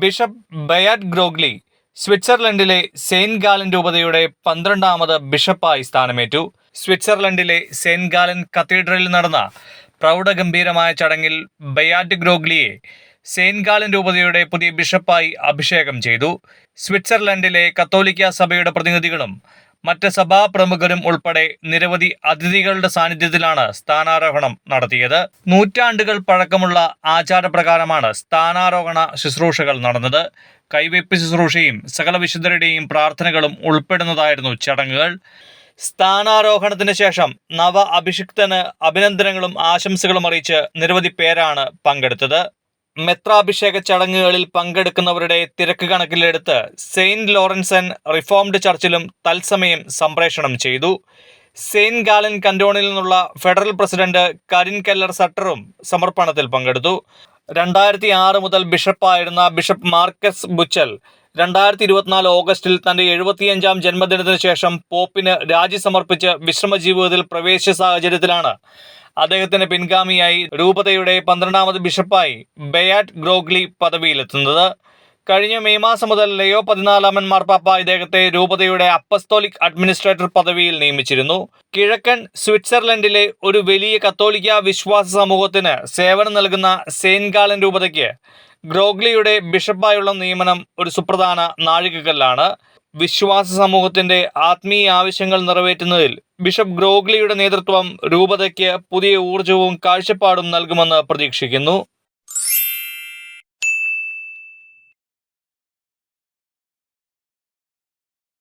Bishop Beat ഗ്രോഗ്ലി സ്വിറ്റ്സർലൻഡിലെ saint Gallen രൂപതയുടെ പന്ത്രണ്ടാമത് ബിഷപ്പായി സ്ഥാനമേറ്റു. സ്വിറ്റ്സർലൻഡിലെ സെയിന്റ് ഗാലൻ കത്തീഡ്രലിൽ നടന്ന പ്രൗഢഗംഭീരമായ ചടങ്ങിൽ ബയാറ്റ് ഗ്രോഗ്ലിയെ സെയിൻ ഗാലൻ രൂപതയുടെ പുതിയ ബിഷപ്പായി അഭിഷേകം ചെയ്തു. സ്വിറ്റ്സർലൻഡിലെ കത്തോലിക്ക സഭയുടെ പ്രതിനിധികളും മറ്റ് സഭാപ്രമുഖരും ഉൾപ്പെടെ നിരവധി അതിഥികളുടെ സാന്നിധ്യത്തിലാണ് സ്ഥാനാരോഹണം നടത്തിയത്. നൂറ്റാണ്ടുകൾ പഴക്കമുള്ള ആചാരപ്രകാരമാണ് സ്ഥാനാരോഹണ ശുശ്രൂഷകൾ നടന്നത്. കൈവയ്പ് ശുശ്രൂഷയും സകല വിശുദ്ധരുടെയും പ്രാർത്ഥനകളും ഉൾപ്പെടുന്നതായിരുന്നു ചടങ്ങുകൾ. സ്ഥാനാരോഹണത്തിന് ശേഷം നവ അഭിഷിക്തന് അഭിനന്ദനങ്ങളും ആശംസകളും അറിയിച്ച് നിരവധി പേരാണ് പങ്കെടുത്തത്. മെത്രാഭിഷേക ചടങ്ങുകളിൽ പങ്കെടുക്കുന്നവരുടെ തിരക്ക് കണക്കിലെടുത്ത് സെയിന്റ് ലോറൻസൻ റിഫോംഡ് ചർച്ചിലും തത്സമയം സംപ്രേഷണം ചെയ്തു. സെയിന്റ് ഗാലൻ കന്റോണിൽ നിന്നുള്ള ഫെഡറൽ പ്രസിഡന്റ് കരിൻ കെല്ലർ സട്ടറും സമർപ്പണത്തിൽ പങ്കെടുത്തു. രണ്ടായിരത്തി ആറ് മുതൽ ബിഷപ്പായിരുന്ന ബിഷപ്പ് മാർക്കസ് ബുച്ചൽ രണ്ടായിരത്തി ഇരുപത്തിനാല് ഓഗസ്റ്റിൽ തന്റെ എഴുപത്തിയഞ്ചാം ജന്മദിനത്തിന് ശേഷം പോപ്പിന് രാജി സമർപ്പിച്ച് വിശ്രമ ജീവിതത്തിൽ പ്രവേശിച്ച സാഹചര്യത്തിലാണ് അദ്ദേഹത്തിന്റെ പിൻഗാമിയായി രൂപതയുടെ പന്ത്രണ്ടാമത് ബിഷപ്പായി ബെയാറ്റ് ഗ്രോഗ്ലി പദവിയിലെത്തുന്നത്. കഴിഞ്ഞ മെയ് മാസം മുതൽ ലയോ പതിനാലാമൻ മാർപ്പാപ്പ ഇദ്ദേഹത്തെ രൂപതയുടെ അപ്പസ്തോലിക് അഡ്മിനിസ്ട്രേറ്റർ പദവിയിൽ നിയമിച്ചിരുന്നു. കിഴക്കൻ സ്വിറ്റ്സർലൻഡിലെ ഒരു വലിയ കത്തോലിക്ക വിശ്വാസ സമൂഹത്തിന് സേവനം നൽകുന്ന സെയിൻ ഗാലൻ രൂപതയ്ക്ക് ഗ്രോഗ്ലിയുടെ ബിഷപ്പായുള്ള നിയമനം ഒരു സുപ്രധാന നാഴികക്കല്ലാണ്. വിശ്വാസ സമൂഹത്തിന്റെ ആത്മീയ ആവശ്യങ്ങൾ നിറവേറ്റുന്നതിൽ ബിഷപ്പ് ഗ്രോഗ്ലിയുടെ നേതൃത്വം രൂപതയ്ക്ക് പുതിയ ഊർജവും കാഴ്ചപ്പാടും നൽകുമെന്ന് പ്രതീക്ഷിക്കുന്നു.